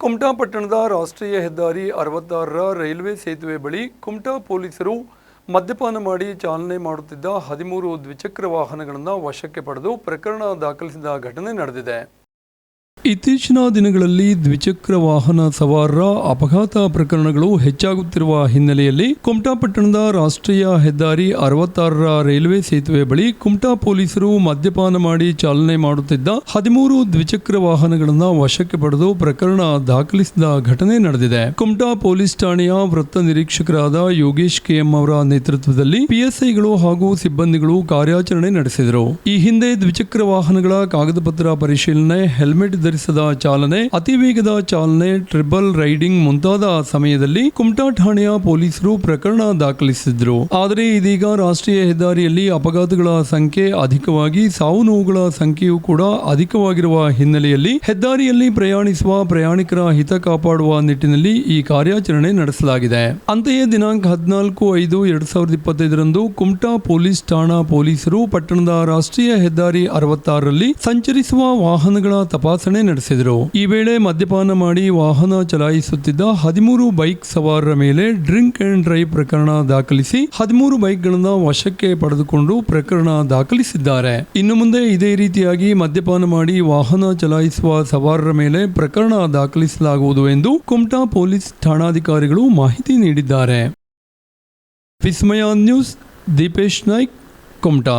ಕುಮಟಾ ಪಟ್ಟಣದ ರಾಷ್ಟ್ರೀಯ ಹೆದ್ದಾರಿ ಅರವತ್ತಾರರ ರೈಲ್ವೆ ಸೇತುವೆ ಬಳಿ ಕುಮಟಾ ಪೊಲೀಸರು ಮದ್ಯಪಾನ ಮಾಡಿ ಚಾಲನೆ ಮಾಡುತ್ತಿದ್ದ ಹದಿಮೂರು ದ್ವಿಚಕ್ರ ವಾಹನಗಳನ್ನು ವಶಕ್ಕೆ ಪಡೆದು ಪ್ರಕರಣ ದಾಖಲಿಸಿದ ಘಟನೆ ನಡೆದಿದೆ. ಇತ್ತೀಚಿನ ದಿನಗಳಲ್ಲಿ ದ್ವಿಚಕ್ರ ವಾಹನ ಸವಾರರ ಅಪಘಾತ ಪ್ರಕರಣಗಳು ಹೆಚ್ಚಾಗುತ್ತಿರುವ ಹಿನ್ನೆಲೆಯಲ್ಲಿ ಕುಮಟಾ ಪಟ್ಟಣದ ರಾಷ್ಟ್ರೀಯ ಹೆದ್ದಾರಿ ಅರವತ್ತಾರರ ರೈಲ್ವೆ ಸೇತುವೆ ಬಳಿ ಕುಮಟಾ ಪೊಲೀಸರು ಮದ್ಯಪಾನ ಮಾಡಿ ಚಾಲನೆ ಮಾಡುತ್ತಿದ್ದ ಹದಿಮೂರು ದ್ವಿಚಕ್ರ ವಾಹನಗಳನ್ನು ವಶಕ್ಕೆ ಪಡೆದು ಪ್ರಕರಣ ದಾಖಲಿಸಿದ ಘಟನೆ ನಡೆದಿದೆ. ಕುಮಟಾ ಪೊಲೀಸ್ ಠಾಣೆಯ ವೃತ್ತ ನಿರೀಕ್ಷಕರಾದ ಯೋಗೇಶ್ ಕೆಎಂ ಅವರ ನೇತೃತ್ವದಲ್ಲಿ ಪಿಎಸ್ಐಗಳು ಹಾಗೂ ಸಿಬ್ಬಂದಿಗಳು ಕಾರ್ಯಾಚರಣೆ ನಡೆಸಿದರು. ಈ ಹಿಂದೆ ದ್ವಿಚಕ್ರ ವಾಹನಗಳ ಕಾಗದ ಪತ್ರ ಪರಿಶೀಲನೆ, ಹೆಲ್ಮೆಟ್ ಧರಿಸದ ಚಾಲನೆ, ಅತಿ ವೇಗದ ಚಾಲನೆ, ಟ್ರಿಬಲ್ ರೈಡಿಂಗ್ ಮುಂತಾದ ಸಮಯದಲ್ಲಿ ಕುಮಟಾ ಠಾಣೆಯ ಪೊಲೀಸರು ಪ್ರಕರಣ ದಾಖಲಿಸಿದ್ರು. ಆದರೆ ಇದೀಗ ರಾಷ್ಟ್ರೀಯ ಹೆದ್ದಾರಿಯಲ್ಲಿ ಅಪಘಾತಗಳ ಸಂಖ್ಯೆ ಅಧಿಕವಾಗಿ, ಸಾವು ನೋವುಗಳ ಸಂಖ್ಯೆಯೂ ಕೂಡ ಅಧಿಕವಾಗಿರುವ ಹಿನ್ನೆಲೆಯಲ್ಲಿ ಹೆದ್ದಾರಿಯಲ್ಲಿ ಪ್ರಯಾಣಿಸುವ ಪ್ರಯಾಣಿಕರ ಹಿತ ಕಾಪಾಡುವ ನಿಟ್ಟಿನಲ್ಲಿ ಈ ಕಾರ್ಯಾಚರಣೆ ನಡೆಸಲಾಗಿದೆ. ಅಂತೆಯೇ ದಿನಾಂಕ ಹದಿನಾಲ್ಕು ಐದು ಎರಡ್ ಸಾವಿರದ ಇಪ್ಪತ್ತೈದರಂದು ಕುಮಟಾ ಪೊಲೀಸ್ ಠಾಣಾ ಪೊಲೀಸರು ಪಟ್ಟಣದ ರಾಷ್ಟ್ರೀಯ ಹೆದ್ದಾರಿ ಅರವತ್ತಾರರಲ್ಲಿ ಸಂಚರಿಸುವ ವಾಹನಗಳ ತಪಾಸಣೆ ನಡೆಸಿದರು. ಈ ವೇಳೆ ಮದ್ಯಪಾನ ಮಾಡಿ ವಾಹನ ಚಲಾಯಿಸುತ್ತಿದ್ದ ಹದಿಮೂರು ಬೈಕ್ ಸವಾರರ ಮೇಲೆ ಡ್ರಿಂಕ್ ಅಂಡ್ ಡ್ರೈವ್ ಪ್ರಕರಣ ದಾಖಲಿಸಿ ಹದಿಮೂರು ಬೈಕ್ಗಳನ್ನು ವಶಕ್ಕೆ ಪಡೆದುಕೊಂಡು ಪ್ರಕರಣ ದಾಖಲಿಸಿದ್ದಾರೆ. ಇನ್ನು ಮುಂದೆ ಇದೇ ರೀತಿಯಾಗಿ ಮದ್ಯಪಾನ ಮಾಡಿ ವಾಹನ ಚಲಾಯಿಸುವ ಸವಾರರ ಮೇಲೆ ಪ್ರಕರಣ ದಾಖಲಿಸಲಾಗುವುದು ಎಂದು ಕುಮಟಾ ಪೊಲೀಸ್ ಠಾಣಾಧಿಕಾರಿಗಳು ಮಾಹಿತಿ ನೀಡಿದ್ದಾರೆ. ವಿಸ್ಮಯ ನ್ಯೂಸ್, ದೀಪೇಶ್ ನಾಯ್ಕ್, ಕುಮಟಾ.